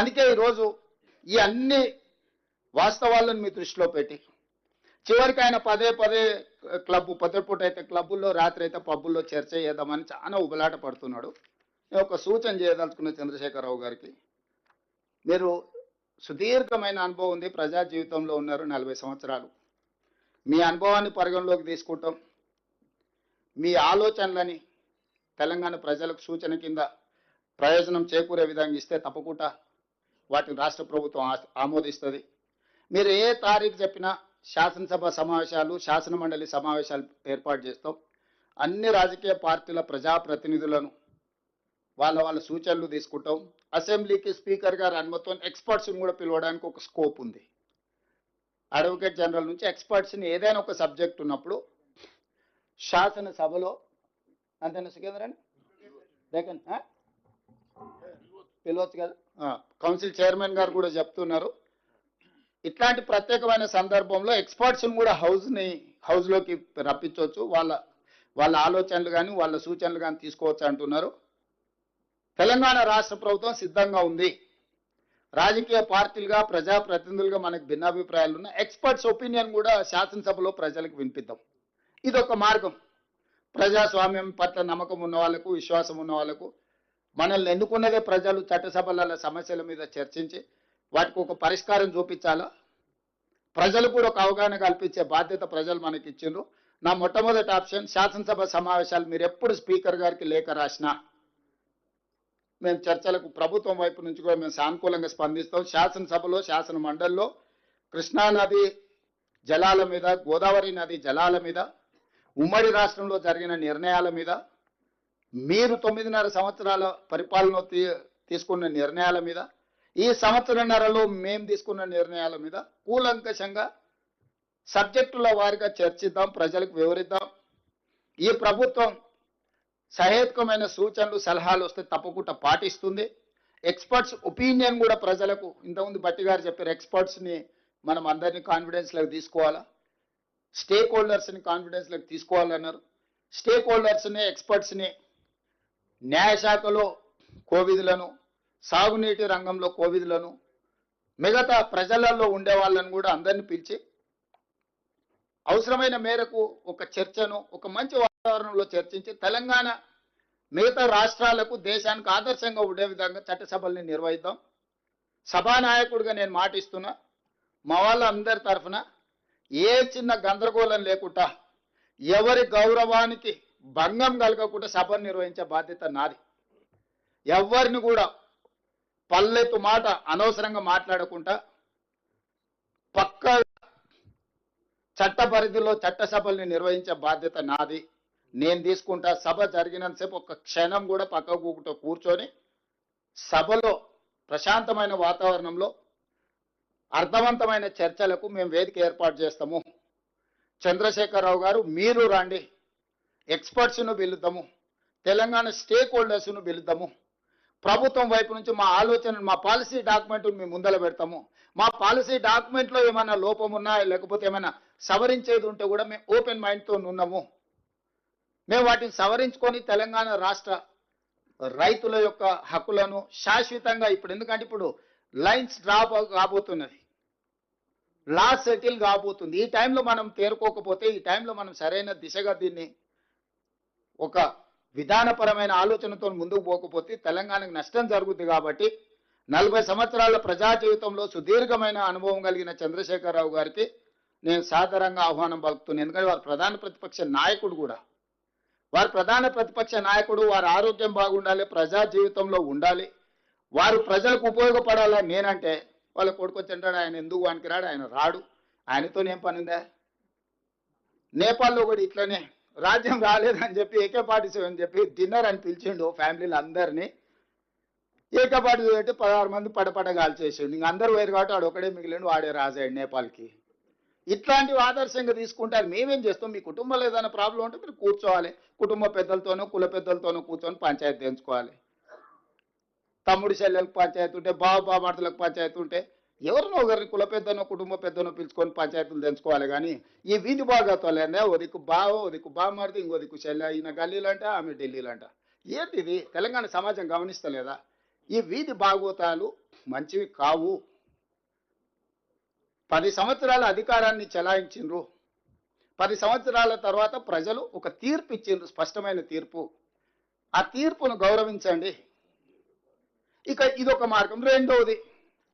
అందుకే ఈరోజు ఈ అన్ని వాస్తవాలను మీ దృష్టిలో పెట్టి చివరికి ఆయన పదే పదే క్లబ్ పొద్దుపూట అయితే క్లబ్బుల్లో రాత్రి అయితే పబ్బుల్లో చర్చ చేద్దామని చాలా ఉబలాట పడుతున్నాడు. నేను ఒక సూచన చేయదలుచుకున్న చంద్రశేఖరరావు గారికి మీరు సుదీర్ఘమైన అనుభవం ఉంది ప్రజా జీవితంలో ఉన్నారు నలభై సంవత్సరాలు. మీ అనుభవాన్ని పరిగణలోకి తీసుకుంటాం. మీ ఆలోచనలని తెలంగాణ ప్రజలకు సూచన కింద ప్రయోజనం చేకూరే విధంగా ఇస్తే తప్పకుండా వాటిని రాష్ట్ర ప్రభుత్వం ఆ- ఆమోదిస్తుంది. మీరు ఏ తారీఖు చెప్పినా శాసనసభ సమావేశాలు శాసన మండలి సమావేశాలు ఏర్పాటు చేస్తాం. అన్ని రాజకీయ పార్టీల ప్రజాప్రతినిధులను వాళ్ళ వాళ్ళ సూచనలు తీసుకుంటాం. అసెంబ్లీకి స్పీకర్ గారు అనుమతితో ఎక్స్పర్ట్స్ని కూడా పిలవడానికి ఒక స్కోప్ ఉంది. అడ్వకేట్ జనరల్ నుంచి ఎక్స్పర్ట్స్ని ఏదైనా ఒక సబ్జెక్ట్ ఉన్నప్పుడు శాసనసభలో అంతేనా సుఖేంద్రన్ పిలవచ్చు కదా? కౌన్సిల్ చైర్మన్ గారు కూడా చెప్తున్నారు. ఇట్లాంటి ప్రత్యేకమైన సందర్భంలో ఎక్స్పర్ట్స్ని కూడా హౌస్ని హౌస్లోకి రప్పించవచ్చు. వాళ్ళ వాళ్ళ ఆలోచనలు కానీ వాళ్ళ సూచనలు కానీ తీసుకోవచ్చు అంటున్నారు. తెలంగాణ రాష్ట్ర ప్రభుత్వం సిద్ధంగా ఉంది. రాజకీయ పార్టీలుగా ప్రజాప్రతినిధులుగా మనకు భిన్నాభిప్రాయాలు ఉన్నాయి. ఎక్స్పర్ట్స్ ఒపీనియన్ కూడా శాసనసభలో ప్రజలకు వినిపిద్దాం. ఇది ఒక మార్గం. ప్రజాస్వామ్యం పట్ల నమ్మకం ఉన్న వాళ్ళకు విశ్వాసం ఉన్న వాళ్ళకు మనల్ని ఎన్నుకున్నదే ప్రజలు చట్టసభల సమస్యల మీద చర్చించి వాటికి ఒక పరిష్కారం చూపించాలా? ప్రజలు కూడా ఒక అవగాహన కల్పించే బాధ్యత ప్రజలు మనకి ఇచ్చిండ్రు. నా మొట్టమొదటి ఆప్షన్ శాసనసభ సమావేశాలు మీరు ఎప్పుడు స్పీకర్ గారికి లేఖ రాసినా మేము చర్చలకు ప్రభుత్వం వైపు నుంచి కూడా మేము సానుకూలంగా స్పందిస్తాం. శాసనసభలో శాసన మండలిలో కృష్ణానది జలాల మీద గోదావరి నది జలాల మీద ఉమ్మడి రాష్ట్రంలో జరిగిన నిర్ణయాల మీద మీరు తొమ్మిదిన్నర సంవత్సరాల పరిపాలన తీ- తీసుకున్న నిర్ణయాల మీద ఈ సంవత్సరన్నరలో మేము తీసుకున్న నిర్ణయాల మీద కూలంకషంగా సబ్జెక్టుల వారిగా చర్చిద్దాం ప్రజలకు వివరిద్దాం. ఈ ప్రభుత్వం సహేతుకమైన సూచనలు సలహాలు వస్తే తప్పకుండా పాటిస్తుంది. ఎక్స్పర్ట్స్ ఒపీనియన్ కూడా ప్రజలకు ఇంతకుముందు బట్టి గారు చెప్పారు ఎక్స్పర్ట్స్ని మనం అందరినీ కాన్ఫిడెన్స్లోకి తీసుకోవాలా? స్టేక్ హోల్డర్స్ని కాన్ఫిడెన్స్లోకి తీసుకోవాలన్నారు. స్టేక్ హోల్డర్స్ని ఎక్స్పర్ట్స్ని న్యాయశాఖలో కోవిధులను సాగునీటి రంగంలో కోవిధులను మిగతా ప్రజలలో ఉండే వాళ్ళని కూడా అందరిని పిలిచి అవసరమైన మేరకు ఒక చర్చను ఒక మంచి వాతావరణంలో చర్చించి తెలంగాణ మిగతా రాష్ట్రాలకు దేశానికి ఆదర్శంగా ఉండే విధంగా చట్టసభల్ని నిర్వహిద్దాం. సభానాయకుడిగా నేను మాటిస్తున్నా మా వాళ్ళందరి తరఫున ఏ చిన్న గందరగోళం లేకుండా ఎవరి గౌరవానికి భంగం కలగకుండా సభను నిర్వహించే బాధ్యత నాది. ఎవరిని కూడా పల్లెత్తు మాట అనవసరంగా మాట్లాడకుండా పక్క చట్ట పరిధిలో చట్టసభల్ని నిర్వహించే బాధ్యత నాది. నేను తీసుకుంటా సభ జరిగినంతసేపు ఒక క్షణం కూడా పక్కకు కూర్చొని సభలో ప్రశాంతమైన వాతావరణంలో అర్థవంతమైన చర్చలకు మేము వేదిక ఏర్పాటు చేస్తాము. చంద్రశేఖరరావు గారు మీరు రండి. ఎక్స్పర్ట్స్ను పిలుద్దాము తెలంగాణ స్టేక్ హోల్డర్స్ను పిలుద్దాము. ప్రభుత్వం వైపు నుంచి మా ఆలోచన మా పాలసీ డాక్యుమెంట్ మేము ముందర పెడతాము. మా పాలసీ డాక్యుమెంట్లో ఏమైనా లోపం ఉన్నా లేకపోతే ఏమైనా సవరించేది ఉంటే కూడా మేము ఓపెన్ మైండ్తో ఉన్నాము. మేము వాటిని సవరించుకొని తెలంగాణ రాష్ట్ర రైతుల యొక్క హక్కులను శాశ్వతంగా ఇప్పుడు ఎందుకంటే ఇప్పుడు లైన్స్ డ్రాప్ కాబోతున్నది. లా సెటిల్ కాబోతుంది. ఈ టైంలో మనం తేరుకోకపోతే ఈ టైంలో మనం సరైన దిశగా దీన్ని ఒక విధానపరమైన ఆలోచనతో ముందుకు పోకపోతే తెలంగాణకు నష్టం జరుగుతుంది కాబట్టి నలభై సంవత్సరాల ప్రజా జీవితంలో సుదీర్ఘమైన అనుభవం కలిగిన చంద్రశేఖరరావు గారికి నేను సాధారణంగా ఆహ్వానం పలుకుతున్నాను. ఎందుకంటే వారు ప్రధాన ప్రతిపక్ష నాయకుడు కూడా. వారు ప్రధాన ప్రతిపక్ష నాయకుడు వారి ఆరోగ్యం బాగుండాలి ప్రజా జీవితంలో ఉండాలి. వారు ప్రజలకు ఉపయోగపడాలని నేనంటే వాళ్ళ కొడుకు వచ్చి ఆయన ఎందుకు వానికి రాడు ఆయన రాడు. ఆయనతో ఏం పని నేపాల్లో కూడా ఇట్లనే రాజ్యం రాలేదని చెప్పి ఏకే పార్టీ అని చెప్పి డిన్నర్ అని పిలిచిండు ఫ్యామిలీని అందరినీ. ఏకపాటి పార్టీ పదహారు మంది పడపడగాలు చేసిండు ఇంక అందరు వేరు కాబట్టి వాడు ఒకడే మిగిలిండు వాడే రాజాడు నేపాల్కి. ఇట్లాంటివి ఆదర్శంగా తీసుకుంటారు. మేమేం చేస్తాం? మీ కుటుంబంలో ఏదైనా ప్రాబ్లం ఉంటే మీరు కూర్చోవాలి. కుటుంబ పెద్దలతోనో కుల పెద్దలతోనో కూర్చొని పంచాయతీ ఎంచుకోవాలి. తమ్ముడి చెల్లెలకు పంచాయతీ ఉంటే బావ బామర్తలకు పంచాయతీ ఉంటే ఎవరినో ఒకరిని కుల పెద్దనో కుటుంబ పెద్దనో పిలుచుకొని పంచాయతీలు తెంచుకోవాలి కానీ ఈ వీధి భాగత్వాలనే ఓ దిక్కు బావ ఓ దిక్కు బామర్ది ఇంకో దిక్కు చెల్లె ఈయన గల్లీలంట ఆమె ఢిల్లీలంట. ఏంటి ఇది? తెలంగాణ సమాజం గమనిస్తలేదా? ఈ వీధి భాగవతాలు మంచివి కావు. పది సంవత్సరాల అధికారాన్ని చెలాయించిండ్రు. పది సంవత్సరాల తర్వాత ప్రజలు ఒక తీర్పు ఇచ్చిండ్రు స్పష్టమైన తీర్పు. ఆ తీర్పును గౌరవించండి. ఇక ఇదొక మార్గం. రెండవది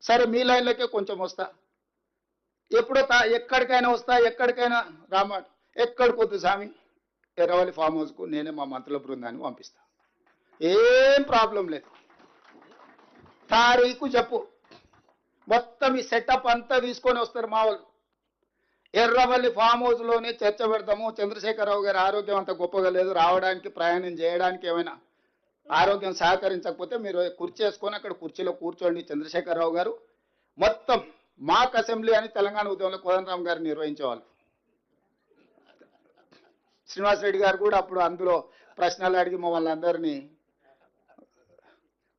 సరే మీ లైన్లకే కొంచెం వస్తా. ఎప్పుడో తా ఎక్కడికైనా వస్తా ఎక్కడికైనా రామ ఎక్కడికి వద్దు స్వామి ఎర్రవల్లి ఫామ్ హౌస్కు నేనే మా మంత్రుల బృందాన్ని పంపిస్తా. ఏం ప్రాబ్లం లేదు. తారీఖు చెప్పు. మొత్తం ఈ సెటప్ అంతా తీసుకొని వస్తారు మా వాళ్ళు. ఎర్రవల్లి ఫామ్ హౌస్లోనే చర్చ పెడతాము. చంద్రశేఖరరావు గారి ఆరోగ్యం అంత గొప్పగా లేదు. రావడానికి ప్రయాణం చేయడానికి ఏమైనా ఆరోగ్యం సహకరించకపోతే మీరు కుర్చీ వేసుకొని అక్కడ కుర్చీలో కూర్చోండి చంద్రశేఖరరావు గారు. మొత్తం మాక్ అసెంబ్లీ అని తెలంగాణ ఉద్యమంలో కోదండరామ్ గారు నిర్వహించేవాళ్ళు. శ్రీనివాస్ రెడ్డి గారు కూడా అప్పుడు అందులో ప్రశ్నలు అడిగి మమ్మల్ని అందరినీ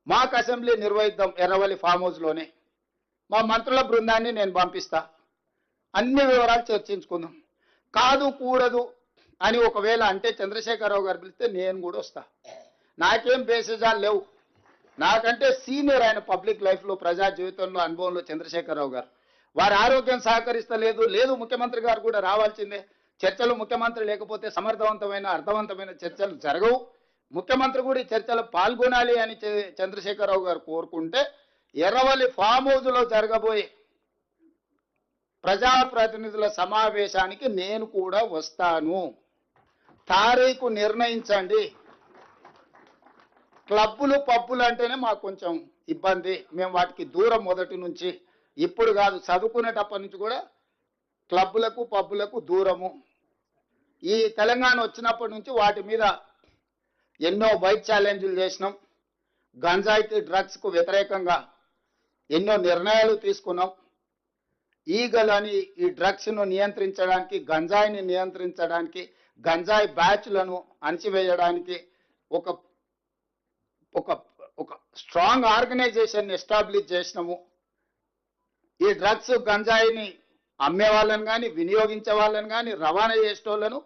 మాక్ అసెంబ్లీ నిర్వహిద్దాం ఎర్రవల్లి ఫామ్ హౌస్లోనే మా మంత్రుల బృందాన్ని నేను పంపిస్తా. అన్ని వివరాలు చర్చించుకుందాం. కాదు కూడదు అని ఒకవేళ అంటే చంద్రశేఖరరావు గారు పిలిస్తే నేను కూడా వస్తా. నాకేం బేసిజాలు లేవు. నాకంటే సీనియర్ ఆయన పబ్లిక్ లైఫ్లో ప్రజా జీవితంలో అనుభవంలో చంద్రశేఖరరావు గారు. వారి ఆరోగ్యం సహకరిస్తలేదు. లేదు ముఖ్యమంత్రి గారు కూడా రావాల్సిందే. చర్చలు ముఖ్యమంత్రి లేకపోతే సమర్థవంతమైన అర్థవంతమైన చర్చలు జరగవు. ముఖ్యమంత్రి కూడా ఈ పాల్గొనాలి అని చంద్రశేఖరరావు గారు కోరుకుంటే ఎర్రవల్లి ఫామ్ హౌస్లో జరగబోయే ప్రజాప్రతినిధుల సమావేశానికి నేను కూడా వస్తాను. తారీఖు నిర్ణయించండి. క్లబ్బులు పబ్బులు అంటేనే మాకు కొంచెం ఇబ్బంది. మేము వాటికి దూరం మొదటి నుంచి. ఇప్పుడు కాదు చదువుకునేటప్పటి నుంచి కూడా క్లబ్బులకు పబ్బులకు దూరము. ఈ తెలంగాణ వచ్చినప్పటి నుంచి వాటి మీద ఎన్నో బైక్ ఛాలెంజ్లు చేసినాం. గంజాయికి డ్రగ్స్కు వ్యతిరేకంగా ఎన్నో నిర్ణయాలు తీసుకున్నాం. ఈగలని అని ఈ డ్రగ్స్ను నియంత్రించడానికి గంజాయిని నియంత్రించడానికి గంజాయి బ్యాచ్లను అణచివేయడానికి ఒక ఒక ఒక స్ట్రాంగ్ ఆర్గనైజేషన్ ఎస్టాబ్లిష్ చేసినాము. ఈ డ్రగ్స్ గంజాయిని అమ్మే వాళ్ళని కానీ వినియోగించే వాళ్ళని కానీ రవాణా చేసేటోళ్ళను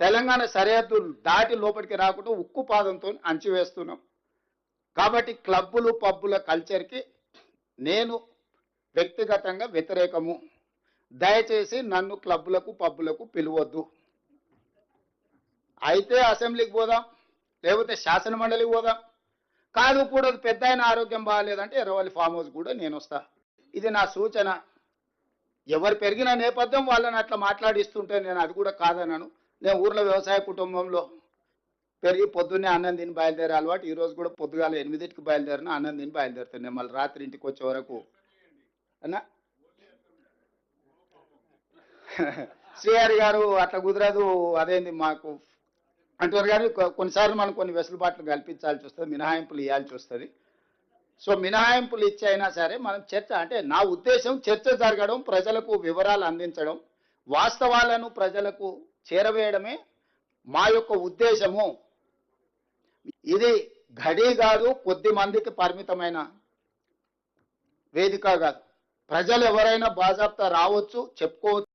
తెలంగాణ సరిహద్దు దాటి లోపలికి రాకుండా ఉక్కు పాదంతో అంచివేస్తున్నాం కాబట్టి క్లబ్బులు పబ్బుల కల్చర్కి నేను వ్యక్తిగతంగా వ్యతిరేకము. దయచేసి నన్ను క్లబ్బులకు పబ్బులకు పిలవద్దు. అయితే అసెంబ్లీకి పోదాం లేకపోతే శాసన మండలికి పోదాం. కాదు కూడా పెద్ద ఆయన ఆరోగ్యం బాగాలేదంటే ఎర్రవల్లి ఫామ్ హౌస్ కూడా నేను వస్తా. ఇది నా సూచన. ఎవరు పెరిగిన నేపథ్యం వాళ్ళని అట్లా మాట్లాడిస్తుంటే నేను అది కూడా కాదన్నాను నేను ఊర్లో వ్యవసాయ కుటుంబంలో పెరిగి పొద్దున్నే అన్నం తిని బయలుదేరే అలవాటు ఈ రోజు కూడా పొద్దుగాల ఎనిమిదింటికి బయలుదేరిన అన్నం తిని బయలుదేరుతాను నేను మళ్ళీ రాత్రి ఇంటికి వచ్చే వరకు. అన్నా? శ్రీహరి గారు అట్లా కుదరదు. అదేంది మాకు అంటారు కానీ కొన్నిసార్లు మనం కొన్ని వెసులుబాట్లు కల్పించాల్సి వస్తుంది మినహాయింపులు ఇవ్వాల్సి వస్తుంది. సో మినహాయింపులు ఇచ్చి అయినా సరే మనం చర్చ అంటే నా ఉద్దేశం చర్చ జరగడం ప్రజలకు వివరాలు అందించడం వాస్తవాలను ప్రజలకు చేరవేయడమే మా యొక్క ఉద్దేశము. ఇది ఘడి కాదు కొద్ది మందికి పరిమితమైన వేదిక కాదు. ప్రజలు ఎవరైనా బాజాప్తా రావచ్చు చెప్పుకోవచ్చు.